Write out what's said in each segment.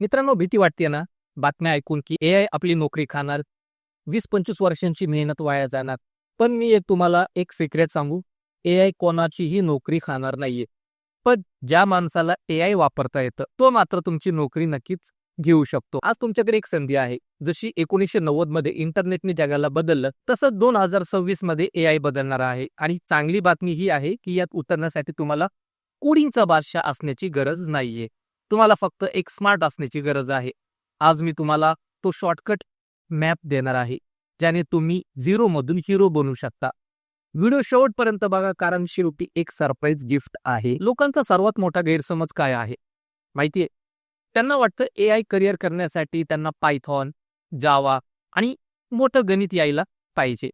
मित्रांनो भीती वाटते ना? बातम्या ऐकून की ए आय आपली नोकरी खाणार. वीस पंचवीस वर्षांची मेहनत वाया जाणार. पण मी एक तुम्हाला एक सिक्रेट सांगू. ए आय कोणाचीही नोकरी खाणार नाहीये. पण ज्या माणसाला ए आय वापरता येतं तो मात्र तुमची नोकरी नक्कीच घेऊ शकतो. आज तुमच्याकडे एक संधी आहे. जशी एकोणीसशे नव्वदमध्ये इंटरनेटने जगाला बदललं तसंच दोन हजार सव्वीसमध्ये ए आय बदलणार आहे. आणि चांगली बातमी ही आहे की यात उतरण्यासाठी तुम्हाला कोडिंगचा बादशाह असण्याची गरज नाहीये. तुम्हाला फक्त एक स्मार्ट असण्याची गरज आहे. आज मी तुम्हाला तो शॉर्टकट मॅप देणार आहे ज्याने तुम्ही झिरो मधून हिरो बनू शकता. व्हिडिओ शेवटपर्यंत बघा कारण शेवटी एक सरप्राईज गिफ्ट आहे. लोकांचा सर्वात मोठा गैरसमज काय आहे? माहितीये? त्यांना वाटतं ए आय करिअर करण्यासाठी त्यांना पायथॉन जावा आणि मोठं गणित यायला पाहिजे.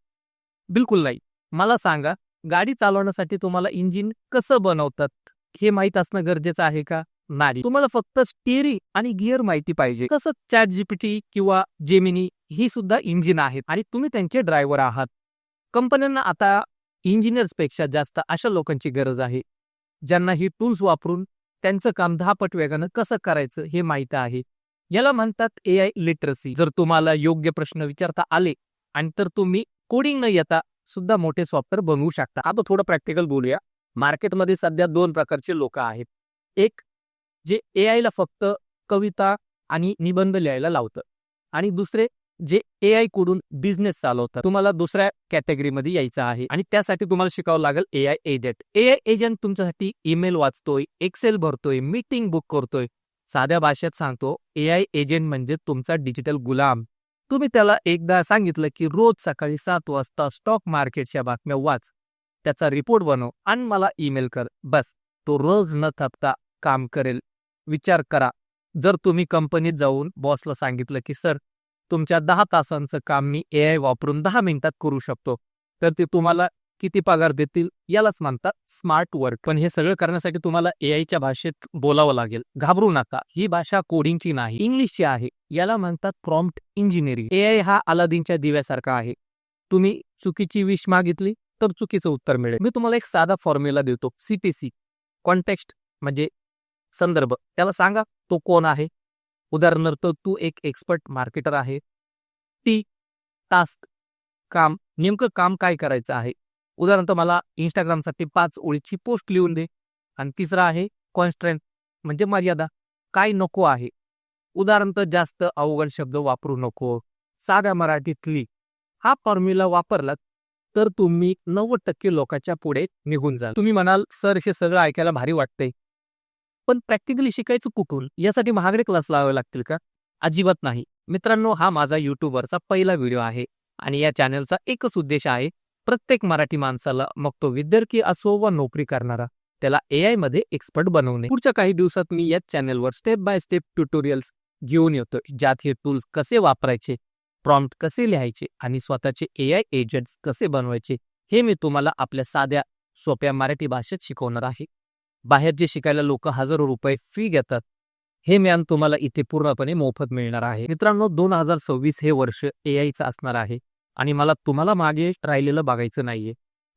बिलकुल नाही. मला सांगा गाडी चालवण्यासाठी तुम्हाला इंजिन कसं बनवतात? हे माहीत असणं गरजेचं आहे का? नाही तुम्हाला फक्त स्टिअरिंग आणि गिअर माहिती पाहिजे. तसंच चॅट जीपीटी किंवा जेमिनी ही सुद्धा इंजिन आहेत आणि तुम्ही त्यांचे ड्रायव्हर आहात. कंपन्यांना आता इंजिनियर्सपेक्षा जास्त अशा लोकांची गरज आहे ज्यांना ही टूल्स वापरून त्यांचं काम दहापट वेगानं कसं करायचं हे माहीत आहे. याला म्हणतात ए आय लिटरसी. जर तुम्हाला योग्य प्रश्न विचारता आले आणि तर तुम्ही कोडिंग न येता सुद्धा मोठे सॉफ्टवेअर बनवू शकता. आता थोडं प्रॅक्टिकल बोलूया. मार्केटमध्ये सध्या दोन प्रकारचे लोक आहेत. एक जे ए आयला फक्त कविता आणि निबंध लिहायला लावतं. आणि दुसरे जे ए आयकडून बिझनेस चालवतात तुम्हाला दुसऱ्या कॅटेगरीमध्ये यायचं आहे. आणि त्यासाठी तुम्हाला शिकावं लागेल A I agent A I agent तुमच्यासाठी ईमेल वाचतोय एक्सेल भरतोय मीटिंग बुक करतोय. साध्या भाषेत सांगतो ए आय एजंट म्हणजे तुमचा डिजिटल गुलाम. तुम्ही त्याला एकदा सांगितलं की रोज सकाळी सात वाजता स्टॉक मार्केटच्या बातम्या वाच. त्याचा रिपोर्ट बनव आणि मला ईमेल कर. बस तो रोज न थपता काम करेल. विचार करा. जर तुम्ही कंपनीत जाऊन बॉसला सांगितलं की सर तुमच्या दहा तासांचं काम मी ए आय वापरून दहा मिनिटात करू शकतो. तर ते तुम्हाला किती पगार देतील यालाच म्हणतात स्मार्ट वर्क पण हे सगळं करण्यासाठी तुम्हाला ए आयच्या भाषेत बोलावं लागेल. घाबरू नका. ही भाषा कोडिंगची नाही. इंग्लिशची आहे. याला म्हणतात प्रॉम्प्ट इंजिनिअरिंग ए आय हा अलादीनच्या दिव्यासारखा आहे. तुम्ही चुकीची विश मागितली तर चुकीचं उत्तर मिळेल. मी तुम्हाला एक साधा फॉर्म्युला देतो. सीटीसी कॉन्टेक्स्ट म्हणजे संदर्भ. त्याला सांगा तो कोण आहे? उदाहरणार्थ तू एक एक्सपर्ट मार्केटर आहे. ती टास्क काम नेमकं काम काय करायचं आहे? उदाहरणार्थ मला इंस्टाग्रामसाठी पाच ओळीची पोस्ट लिहून दे. आणि तिसरा आहे कॉन्स्ट्रेंट म्हणजे मर्यादा. काय नको आहे? उदाहरणार्थ जास्त अवघड शब्द वापरू नको. साध्या मराठीतली हा फॉर्म्युला वापरलात तर तुम्ही नव्वद टक्के लोकांच्या पुढे निघून जाल. तुम्ही म्हणाल सर हे सगळं ऐकायला भारी वाटतंय. पण प्रॅक्टिकली शिकायचं कुठून? यासाठी महागडे क्लास लावावे लागतील का? अजिबात नाही. मित्रांनो हा माझा युट्यूबवरचा पहिला व्हिडिओ आहे आणि या चॅनलचा एकच उद्देश आहे प्रत्येक मराठी माणसाला मग तो विद्यार्थी असो वा नोकरी करणारा त्याला एआयमध्ये एक्सपर्ट बनवणे. पुढच्या काही दिवसात मी याच चॅनलवर स्टेप बाय स्टेप ट्युटोरियल्स घेऊन येतो ज्यात हे टूल्स कसे वापरायचे प्रॉम्प्ट कसे लिहायचे आणि स्वतःचे एआय एजंट्स कसे बनवायचे हे मी तुम्हाला आपल्या साध्या सोप्या मराठी भाषेत शिकवणार आहे. बाहेर जे शिकायला लोक हजारो रुपये फी घेतात हे ज्ञान तुम्हाला इथे पूर्णपणे मोफत मिळणार आहे. मित्रांनो दोन हजार सव्वीस हे वर्ष ए आयचं असणार आहे आणि मला तुम्हाला मागे राहिलेलं बघायचं नाहीये.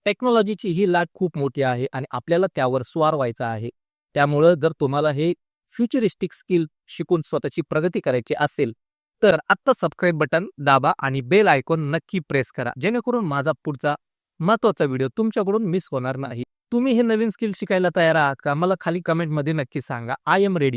टेक्नॉलॉजीची ही लाट खूप मोठी आहे आणि आपल्याला त्यावर स्वार व्हायचा आहे. त्यामुळं जर तुम्हाला हे फ्युचरिस्टिक स्किल शिकून स्वतःची प्रगती करायची असेल तर आत्ता सबस्क्राईब बटन दाबा आणि बेल आयकॉन नक्की प्रेस करा. जेणेकरून माझा पुढचा महत्त्वाचा व्हिडिओ तुमच्याकडून मिस होणार नाही. तुम्ही हे नवीन स्किल शिकायला तयार आहात का? मला खाली कमेंटमध्ये नक्की सांगा. I am ready